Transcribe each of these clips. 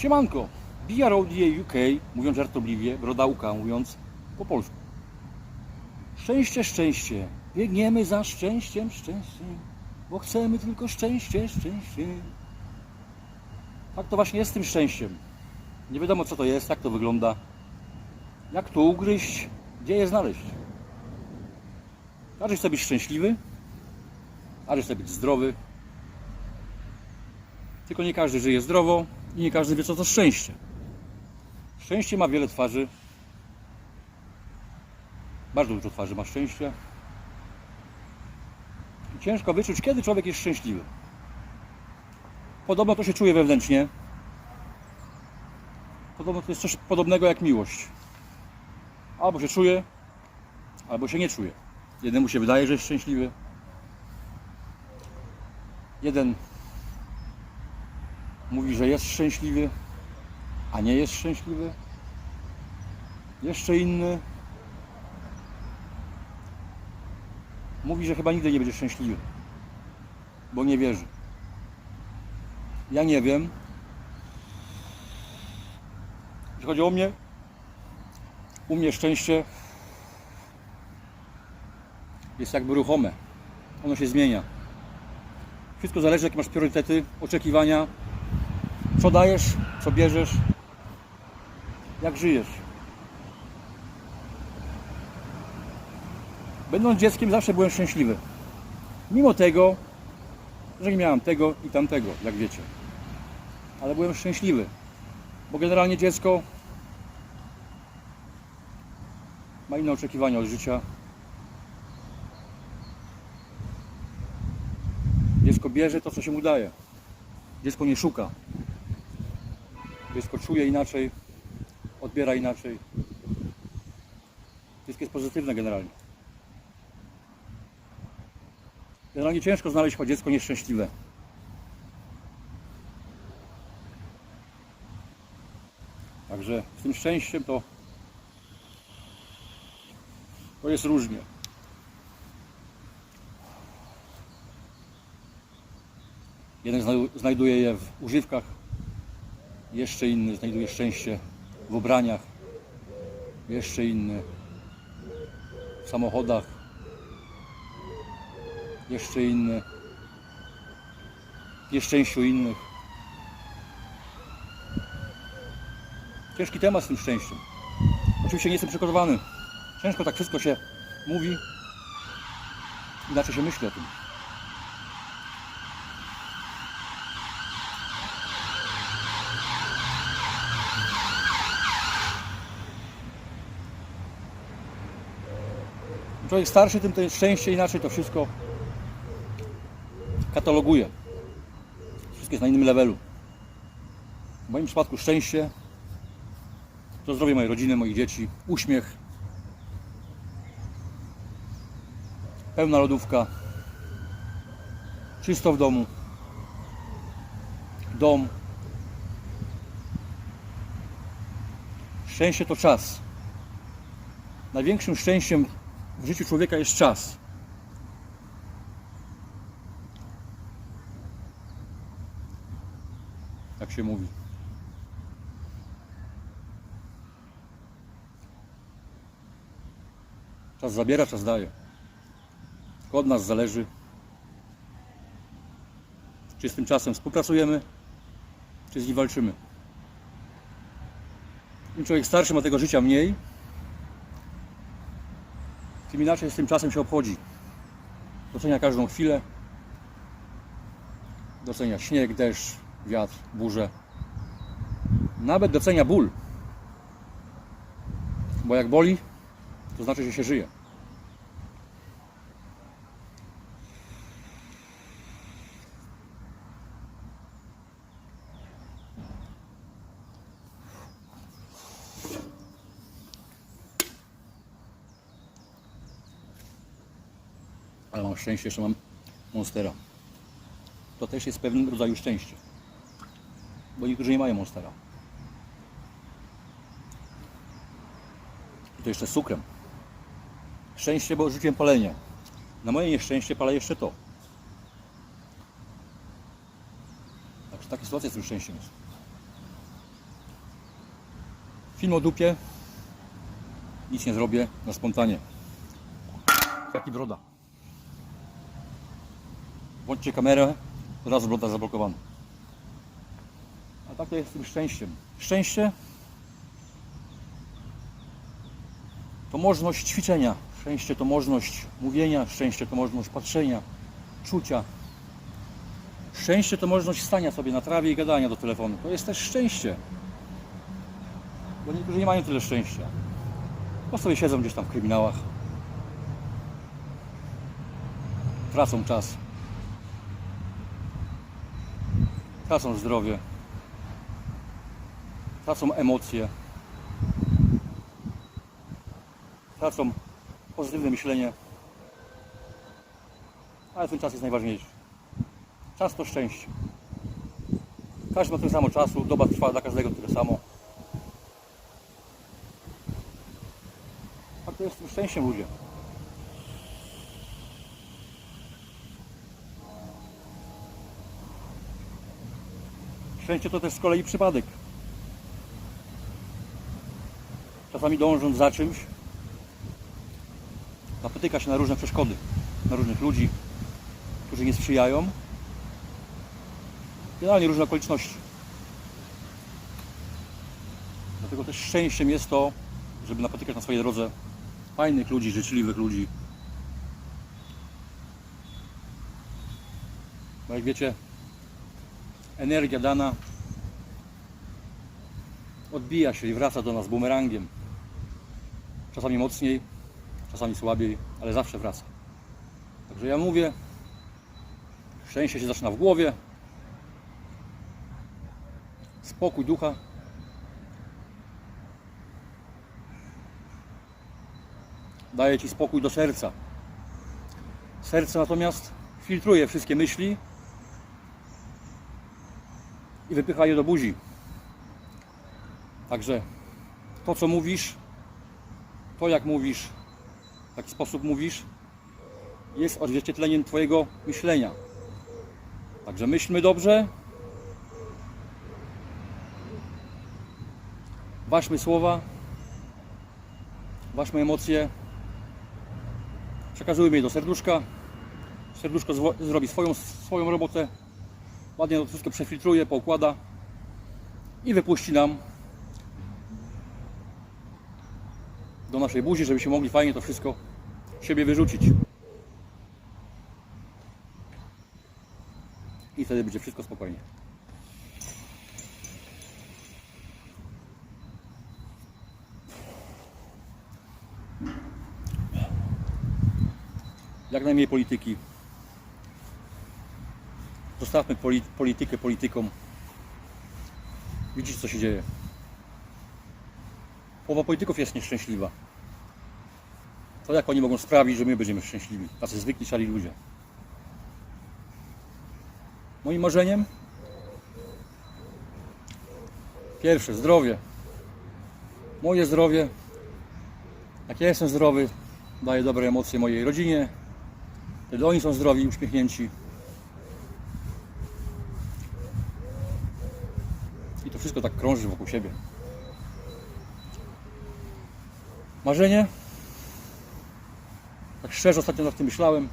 Siemanko, BRODA UK, mówiąc żartobliwie, brodałka mówiąc po polsku. Szczęście, szczęście, biegniemy za szczęściem, szczęściem, bo chcemy tylko szczęście, szczęście. Tak to właśnie jest z tym szczęściem. Nie wiadomo co to jest, jak to wygląda, jak to ugryźć, gdzie je znaleźć. Każdy chce być szczęśliwy, każdy chce być zdrowy, tylko nie każdy żyje zdrowo i nie każdy wie, co to szczęście. Szczęście ma wiele twarzy. Bardzo dużo twarzy ma szczęście. I ciężko wyczuć, kiedy człowiek jest szczęśliwy. Podobno to się czuje wewnętrznie. Podobno to jest coś podobnego jak miłość. Albo się czuje, albo się nie czuje. Jednemu się wydaje, że jest szczęśliwy. Jeden mówi, że jest szczęśliwy, a nie jest szczęśliwy. Jeszcze inny mówi, że chyba nigdy nie będzie szczęśliwy, bo nie wierzy. Ja nie wiem. Jeśli chodzi o mnie, u mnie szczęście jest jakby ruchome. Ono się zmienia. Wszystko zależy, jakie masz priorytety, oczekiwania, co dajesz, co bierzesz, jak żyjesz. Będąc dzieckiem zawsze byłem szczęśliwy. Mimo tego, że nie miałem tego i tamtego, jak wiecie. Ale byłem szczęśliwy. Bo generalnie dziecko ma inne oczekiwania od życia. Dziecko bierze to, co się mu daje. Dziecko nie szuka. Dziecko czuje inaczej, odbiera inaczej. Dziecko jest pozytywne generalnie. Generalnie ciężko znaleźć choć dziecko nieszczęśliwe. Także z tym szczęściem to to jest różnie. Jeden znaj- znajduje je w używkach, jeszcze inny znajduje szczęście w ubraniach, jeszcze inny w samochodach, jeszcze inny w nieszczęściu innych. Ciężki temat z tym szczęściem. Oczywiście nie jestem przygotowany. Ciężko tak wszystko się mówi, inaczej się myśli o tym. Człowiek starszy, tym to jest szczęście inaczej to wszystko kataloguje. Wszystko jest na innym levelu. W moim przypadku szczęście to zdrowie mojej rodziny, moich dzieci, uśmiech, pełna lodówka, czysto w domu, dom. Szczęście to czas. Największym szczęściem w życiu człowieka jest czas. Tak się mówi. Czas zabiera, czas daje. Tylko od nas zależy, czy z tym czasem współpracujemy, czy z nim walczymy. Im człowiek starszy ma tego życia mniej, tym inaczej z tym czasem się obchodzi. Docenia każdą chwilę, docenia śnieg, deszcz, wiatr, burzę. Nawet docenia ból. Bo jak boli, to znaczy, że się żyje. Szczęście, że mam monstera. To też jest pewnym rodzaju szczęście. Bo niektórzy nie mają monstera. I to jeszcze z cukrem. Szczęście, bo rzuciłem palenie. Na moje nieszczęście palę jeszcze to. Także taka sytuacja z tym szczęściem jest. Film o dupie. Nic nie zrobię na spontanie. Jaki broda. Włączcie kamerę, od razu broda zablokowana. A tak to jest z tym szczęściem. Szczęście to możliwość ćwiczenia. Szczęście to możliwość mówienia. Szczęście to możliwość patrzenia, czucia. Szczęście to możliwość stania sobie na trawie i gadania do telefonu. To jest też szczęście. Bo niektórzy nie mają tyle szczęścia. Bo sobie siedzą gdzieś tam w kryminałach. Tracą czas. Tracą zdrowie. Tracą emocje. Tracą pozytywne myślenie. Ale ten czas jest najważniejszy. Czas to szczęście. Każdy ma tyle samo czasu, doba trwa dla każdego tyle samo. A to jest szczęściem ludzie. Szczęście to też z kolei przypadek. Czasami dążąc za czymś, napotyka się na różne przeszkody, na różnych ludzi, którzy nie sprzyjają. Generalnie różne okoliczności. Dlatego też szczęściem jest to, żeby napotykać na swojej drodze fajnych ludzi, życzliwych ludzi. Bo jak wiecie, energia dana odbija się i wraca do nas bumerangiem. Czasami mocniej, czasami słabiej, ale zawsze wraca. Także ja mówię, szczęście się zaczyna w głowie, spokój ducha. Daje Ci spokój do serca. Serce natomiast filtruje wszystkie myśli i wypycha je do buzi. Także to, co mówisz, to jak mówisz, w jaki sposób mówisz, jest odzwierciedleniem Twojego myślenia. Także myślmy dobrze, Ważmy słowa, ważmy emocje, przekazujmy je do serduszka. Serduszko zrobi swoją, swoją robotę, ładnie to wszystko przefiltruje, poukłada i wypuści nam do naszej buzi, żebyśmy mogli fajnie to wszystko siebie wyrzucić. I wtedy będzie wszystko spokojnie. jak najmniej polityki. Zostawmy poli- politykę politykom. Widzisz, co się dzieje. Połowa polityków jest nieszczęśliwa. To jak oni mogą sprawić, że my będziemy szczęśliwi? Tacy zwykli szali ludzie. Moim marzeniem pierwsze zdrowie. Moje zdrowie. Jak ja jestem zdrowy, daję dobre emocje mojej rodzinie, Wtedy oni są zdrowi uśmiechnięci. I to wszystko tak krąży wokół siebie. Marzenie? Tak szczerze ostatnio nad tym myślałem.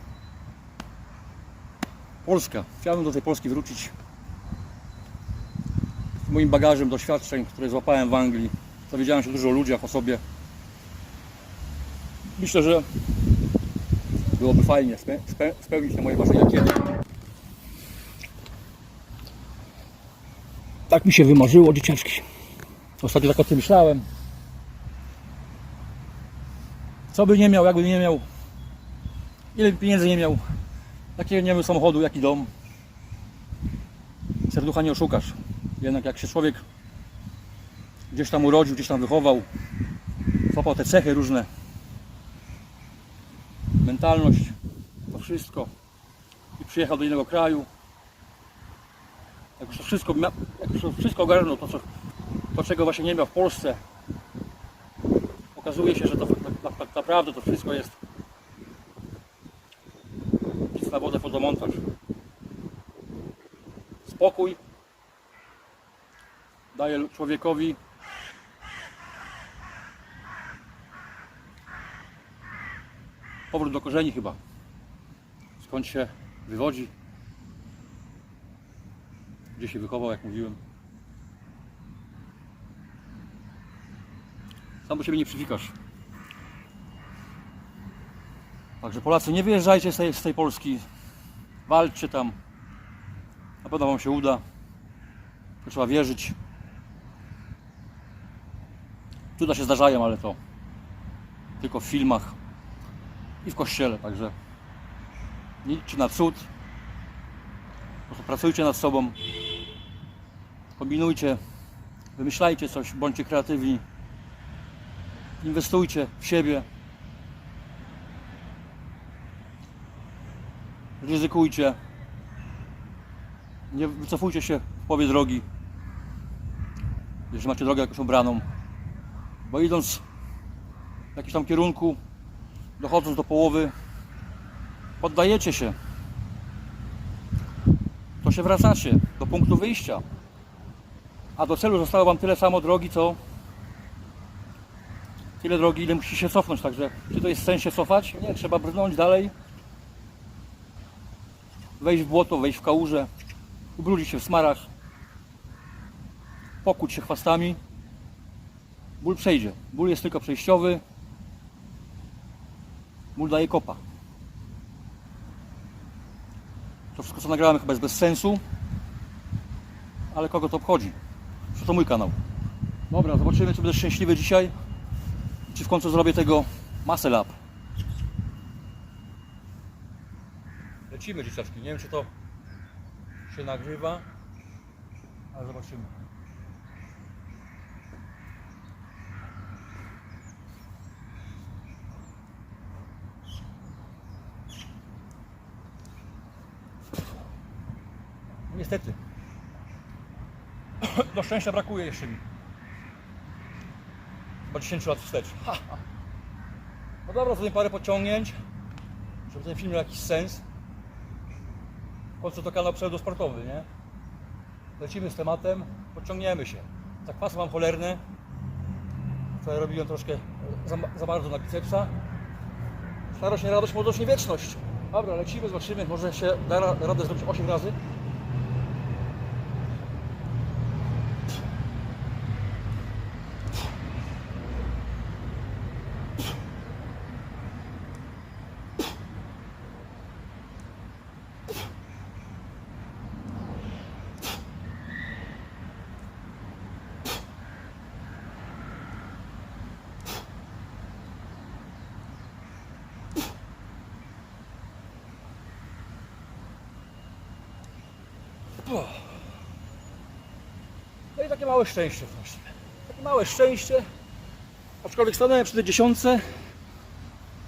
Polska. Chciałbym do tej Polski wrócić. Z moim bagażem doświadczeń, które złapałem w Anglii. Dowiedziałem się dużo o ludziach, o sobie. Myślę, że byłoby fajnie spe, spe, spełnić te moje marzenia kiedyś. Tak mi się wymarzyło, dzieciaczki. Ostatnio tak o tym myślałem. Co by nie miał, jakby nie miał, ile pieniędzy nie miał, jakiego nie miał samochodu, jaki dom. Serducha nie oszukasz. Jednak jak się człowiek gdzieś tam urodził, gdzieś tam wychował, złapał te cechy różne, mentalność, to wszystko i przyjechał do innego kraju jak już to wszystko, jak już to wszystko ogarnął, to, co, to czego właśnie nie miał w Polsce, okazuje się, że to tak, tak, tak naprawdę to wszystko jest pic na wodę, fotomontaż. Spokój daje człowiekowi powrót do korzeni chyba, skąd się wywodzi. Gdzie się wychował, jak mówiłem. Sam do siebie nie przywikasz. Także Polacy, nie wyjeżdżajcie z tej, z tej Polski. Walczcie tam. Na pewno Wam się uda. Trzeba wierzyć. Cuda się zdarzają, ale to tylko w filmach i w kościele. Także nie liczcie na cud. Po prostu pracujcie nad sobą. Kombinujcie. Wymyślajcie coś. Bądźcie kreatywni. Inwestujcie w siebie. Ryzykujcie. Nie wycofujcie się w połowie drogi. Jeżeli macie drogę jakąś obraną. Bo idąc w jakimś tam kierunku, dochodząc do połowy, poddajecie się. To się wracacie do punktu wyjścia. A do celu zostało Wam tyle samo drogi, co tyle drogi, ile musicie się cofnąć. Także czy to jest sens się cofać? Nie, trzeba brnąć dalej. Wejść w błoto, wejść w kałużę, ubrudzić się w smarach, pokuć się chwastami. Ból przejdzie. Ból jest tylko przejściowy. Ból daje kopa. To wszystko co nagrałem chyba jest bez sensu. Ale kogo to obchodzi? To mój kanał. Dobra, zobaczymy czy będę szczęśliwy dzisiaj. Czy w końcu zrobię tego masę lap. Lecimy dzieciaczki. Nie wiem czy to się nagrywa. Ale zobaczymy. No Niestety. Do szczęścia brakuje jeszcze mi. Chyba 10 lat wstecz. Ha, ha. No dobra, zrobię parę pociągnięć, żeby ten film miał jakiś sens. W końcu to kanał pseudosportowy, nie? Lecimy z tematem, pociągniemy się. Zakwasy mam cholerne. Wczoraj robiłem troszkę za, za bardzo na bicepsa. Starość, nie radość, młodość, nie wieczność. Dobra, lecimy, zobaczymy, może się da ra- radę zrobić 8 razy. Takie małe szczęście właśnie. Takie małe szczęście. Aczkolwiek stanąłem przy tej dziesiątce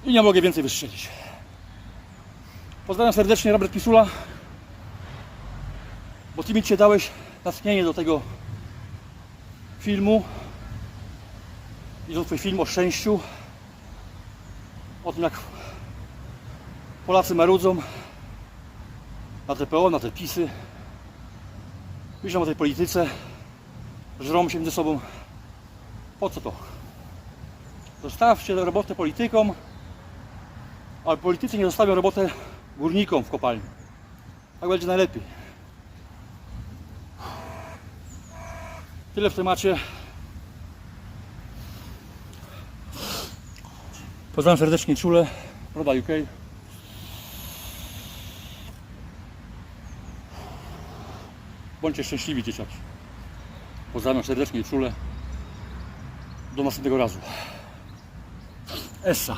i nie mogę więcej wystrzelić. Pozdrawiam serdecznie Robert Pisula. Bo Ty mi dzisiaj dałeś natchnienie do tego filmu. I to twój film o szczęściu. O tym jak Polacy marudzą na TPO, na te pisy. Myślą o tej polityce. Żrą się między sobą. Po co to? Zostawcie robotę politykom, ale politycy nie zostawią robotę górnikom w kopalni. Tak będzie najlepiej. Tyle w temacie. Pozdrawiam serdecznie czule. Roda UK. Bądźcie szczęśliwi dzieciaki. Pozdrawiam serdecznie i czule. Do następnego razu. Essa.